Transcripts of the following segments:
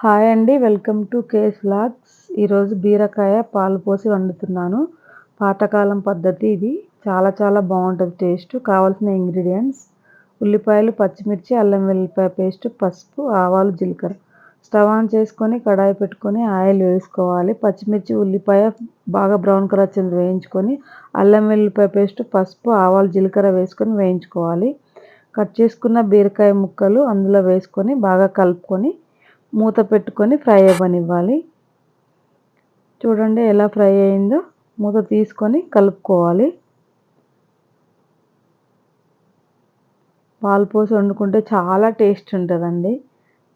Hi అండి welcome to case logs ఈరోజు బీరకాయ పాలు పోసి వండుతున్నాను. పాతకాలం పద్ధతి ఇది. చాలా చాలా బాగుంటుంది టేస్ట్. కావాల్సిన ఇంగ్రీడియంట్స్ ఉల్లిపాయలు పచ్చిమిర్చి అల్లం వెల్లిపాయ పేస్ట్ పసుపు ఆవాలు జీలకర్ర. స్టవ్ ఆన్ చేసుకొని కడాయి పెట్టుకొని ఆయిల్ వేసుకోవాలి. పచ్చిమిర్చి ఉల్లిపాయ బాగా బ్రౌన్ కలర్ వచ్చింది వేయించుకొని అల్లం వెల్లిపాయ పేస్ట్ పసుపు ఆవాలు జీలకర్ర వేసుకొని వేయించుకోవాలి. కట్ చేసుకున్న బీరకాయ ముక్కలు అందులో వేసుకొని బాగా కలుపుకొని మూత పెట్టుకొని ఫ్రై అవ్వనివ్వాలి. చూడండి ఎలా ఫ్రై అయిందో. మూత తీసుకొని కలుపుకోవాలి. పాలు పోసి వండుకుంటే చాలా టేస్ట్ ఉంటుందండి.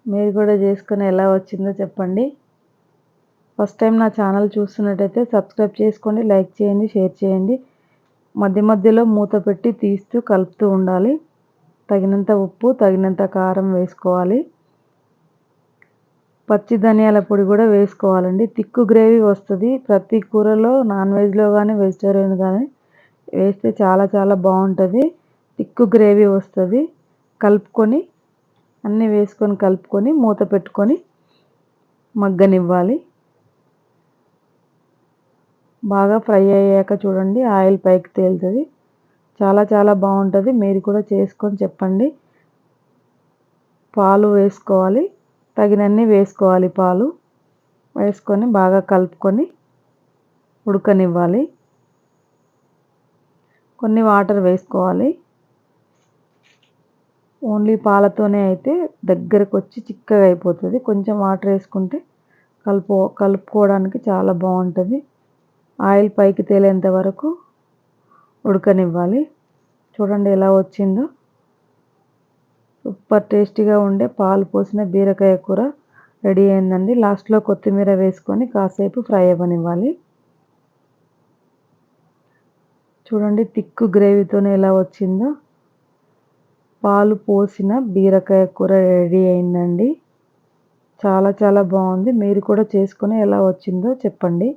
మీరు కూడా చేసుకొని ఎలా వచ్చిందో చెప్పండి. ఫస్ట్ టైం నా ఛానల్ చూస్తున్నట్టయితే సబ్స్క్రైబ్ చేసుకోండి లైక్ చేయండి షేర్ చేయండి. మధ్య మధ్యలో మూత పెట్టి తీస్తూ కలుపుతూ ఉండాలి. తగినంత ఉప్పు తగినంత కారం వేసుకోవాలి. పచ్చి ధనియాల పొడి కూడా వేసుకోవాలండి. తిక్కు గ్రేవీ వస్తుంది. ప్రతి కూరలో నాన్ వెజ్లో కానీ వెజిటేరియన్ కానీ వేస్తే చాలా చాలా బాగుంటుంది. తిక్కు గ్రేవీ వస్తుంది. కలుపుకొని అన్నీ వేసుకొని కలుపుకొని మూత పెట్టుకొని మగ్గనివ్వాలి. బాగా ఫ్రై అయ్యాక చూడండి ఆయిల్ పైకి తేలుతుంది. చాలా చాలా బాగుంటుంది. మీరు కూడా చేసుకొని చెప్పండి. పాలు వేసుకోవాలి. తగినన్ని వేసుకోవాలి పాలు. వేసుకొని బాగా కలుపుకొని ఉడకనివ్వాలి. కొన్ని వాటర్ వేసుకోవాలి. ఓన్లీ పాలతోనే అయితే దగ్గరకు వచ్చి చిక్కగా అయిపోతుంది. కొంచెం వాటర్ వేసుకుంటే కలుపు కలుపుకోవడానికి చాలా బాగుంటుంది. ఆయిల్ పైకి తేలేంత వరకు ఉడకనివ్వాలి. చూడండి ఎలా వచ్చిందో. సూపర్ టేస్టీగా ఉండే పాలు పోసిన బీరకాయ కూర రెడీ అయిందండి. లాస్ట్లో కొత్తిమీర వేసుకొని కాసేపు ఫ్రై అవ్వనివ్వాలి. చూడండి తిక్కు గ్రేవీతోనే ఎలా వచ్చిందో. పాలు పోసిన బీరకాయ కూర రెడీ అయిందండి. చాలా చాలా బాగుంది. మీరు కూడా చేసుకొని ఎలా వచ్చిందో చెప్పండి.